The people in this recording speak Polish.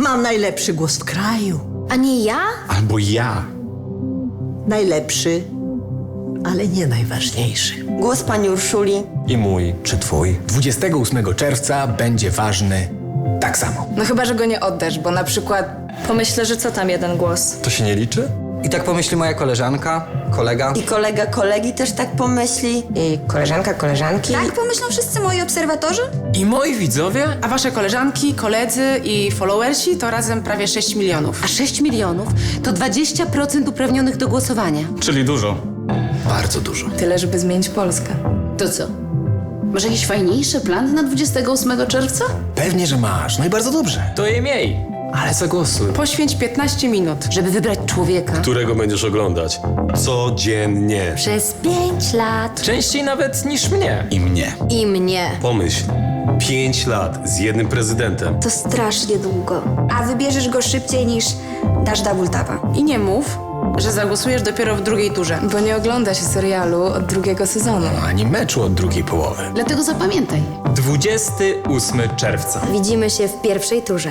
Mam najlepszy głos w kraju. A nie ja? Albo ja. Najlepszy, ale nie najważniejszy. Głos pani Urszuli. I mój. Czy twój? 28 czerwca będzie ważny tak samo. No chyba, że go nie oddasz, bo na przykład Pomyślę, że co tam jeden głos. To się nie liczy? I tak pomyśli moja koleżanka, kolega. I kolega kolegi też tak pomyśli. I koleżanka, koleżanki. Tak pomyślą wszyscy moi obserwatorzy? I moi widzowie, a wasze koleżanki, koledzy i followersi to razem prawie 6 milionów. A 6 milionów to 20% uprawnionych do głosowania. Czyli dużo. Bardzo dużo. tyle, żeby zmienić Polskę. To co? Masz jakiś fajniejszy plan na 28 czerwca? Pewnie, że masz. No i bardzo dobrze. To jej miej. Ale zagłosuj. Poświęć 15 minut. Żeby wybrać człowieka. którego będziesz oglądać codziennie. Przez pięć lat. Częściej nawet niż mnie. I mnie. I mnie. Pomyśl, pięć lat z jednym prezydentem. To strasznie długo. A wybierzesz go szybciej niż dasz Double I nie mów, że zagłosujesz dopiero w drugiej turze. Bo nie ogląda się serialu od drugiego sezonu. Ani meczu od drugiej połowy. Dlatego zapamiętaj. 28 czerwca. Widzimy się w pierwszej turze.